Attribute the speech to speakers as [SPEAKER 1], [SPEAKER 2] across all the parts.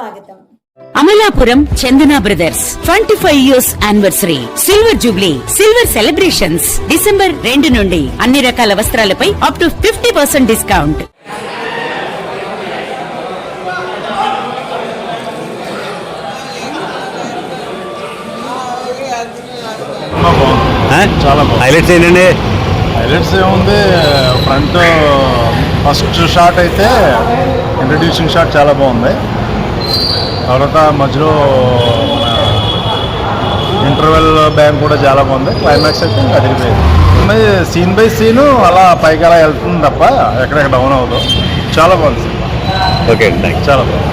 [SPEAKER 1] స్వాగతం.
[SPEAKER 2] Amalapuram Chandana brothers twenty five years anniversary silver jubilee silver celebrations December రెండు నుండి అన్ని రకాల వస్త్రాలపై up to fifty percent discount
[SPEAKER 3] చాలా బాగుంది.
[SPEAKER 4] హైలైట్స్ ఏంటండి?
[SPEAKER 3] హైలైట్స్ ఏముంది? ఫ్రంట్ ఫస్ట్ షాట్ అయితే ఇంట్రడ్యూసింగ్ షాట్ చాలా బాగుంది. తర్వాత మధ్యలో ఇంటర్వెల్ బ్యాంక్ కూడా చాలా బాగుంది. క్లైమాక్స్ అయితే ఇంకా అదిరిపోయింది. సీన్ బై సీన్ అలా పైకి అలా వెళ్తుంది తప్ప ఎక్కడెక్కడ డౌన్ అవ్వదు. చాలా బాగుంది సినిమా.
[SPEAKER 4] ఓకే అండి థ్యాంక్
[SPEAKER 3] చాలా బాగుంది.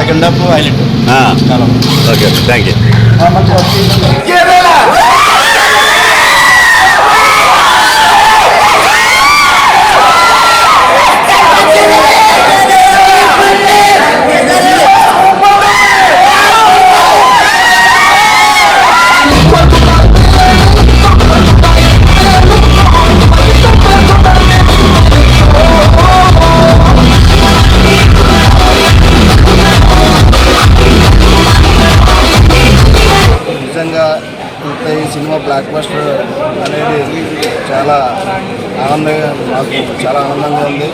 [SPEAKER 5] సెకండ్ హాఫ్ హైలైట్ చాలా
[SPEAKER 4] ఓకే థ్యాంక్ యూ
[SPEAKER 5] సినిమా బ్లాక్ బస్టర్ అనేది చాలా ఆనందంగా నాకు చాలా ఆనందంగా ఉంది.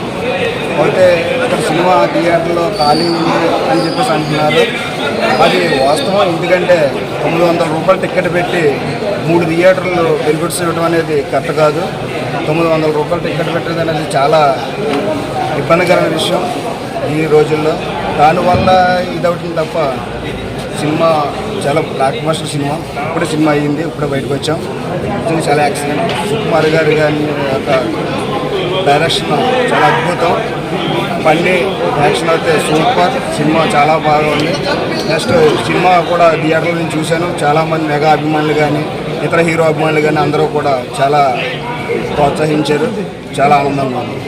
[SPEAKER 5] అయితే ఇక్కడ సినిమా థియేటర్లో ఖాళీ ఉంది అని చెప్పేసి అంటున్నారు. అది వాస్తవం. ఎందుకంటే తొమ్మిది వందల రూపాయలు టికెట్ పెట్టి మూడు థియేటర్లు బెనిఫిట్స్ ఇవ్వడం అనేది కరెక్ట్ కాదు. తొమ్మిది వందల రూపాయలు టికెట్ పెట్టడం అనేది చాలా ఇబ్బందికరమైన విషయం ఈ రోజుల్లో. దానివల్ల ఇదవుతుంది తప్ప సినిమా చాలా బ్లాక్ మాస్టర్ సినిమా ఇప్పుడే సినిమా అయ్యింది ఇప్పుడే బయటకు వచ్చాం. నిజంగా చాలా యాక్సిడెంట్ సుకుమార్ గారు కానీ ఒక డైరెక్షన్ చాలా అద్భుతం. పల్లి యాక్షన్ అయితే సూపర్ సినిమా చాలా బాగా ఉంది. నెక్స్ట్ సినిమా కూడా థియేటర్లో నేను చూశాను. చాలామంది మెగా అభిమానులు కానీ ఇతర హీరో అభిమానులు కానీ అందరూ కూడా చాలా ప్రోత్సహించారు. చాలా ఆనందంగా ఉంది.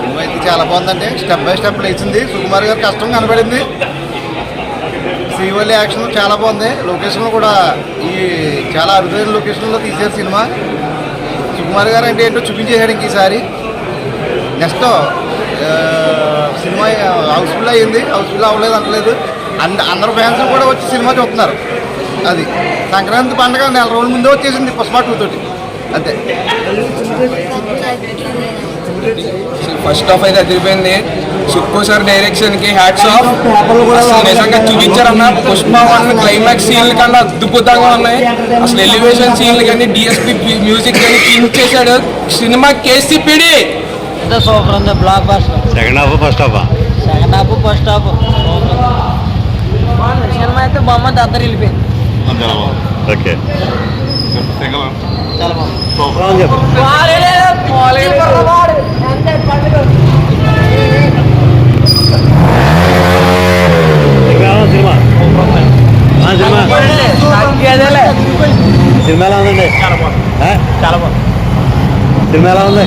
[SPEAKER 6] సినిమా అయితే చాలా బాగుందండి. స్టెప్ బై స్టెప్ లేచింది. సుకుమార్ గారు కష్టం కనబడింది. శ్రీవల్లి యాక్షన్ చాలా బాగుంది. లొకేషన్లో కూడా ఈ చాలా అరుదైన లొకేషన్లో తీశారు సినిమా. సుకుమార్ గారు అంటే ఏంటో చూపించేశాడు ఈసారి. నెక్స్ట్ సినిమా హౌస్ఫుల్ అయ్యింది. హౌస్ఫుల్ అవ్వలేదు అనలేదు అంద అందరు ఫ్యాన్స్ కూడా వచ్చి సినిమా చూస్తున్నారు. అది సంక్రాంతి పండుగ నెల రోజుల ముందే వచ్చేసింది పుష్ప టూ తోటి. అంతే.
[SPEAKER 7] ఫస్ట్ హాఫ్ అయితే అదిరిపోయింది. సుక్కు సార్ డైరెక్షన్కి హ్యాట్స్ ఆఫ్ నిజంగా చూపించారన్న పుష్ప వన్ క్లైమాక్స్ సీన్లు కన్నా అద్భుతంగా ఉన్నాయి. అసలు ఎలివేషన్ సీన్లు కానీ డిఎస్పి మ్యూజిక్ కానీ కింగ్ చేశాడు. సినిమా కేసీపీడి
[SPEAKER 8] సూపర్ ఉంది blockbuster
[SPEAKER 4] second half first half
[SPEAKER 8] second half first half cinema అయితే బొమ్మ దద్దరు వెళ్ళిపోయింది
[SPEAKER 4] ఓకే.
[SPEAKER 8] చాలా బాగుంది.
[SPEAKER 4] బాగుంది. సినిమా. సినిమా సినిమా ఎలా ఉందండి? ఆ? సినిమా ఎలా ఉంది?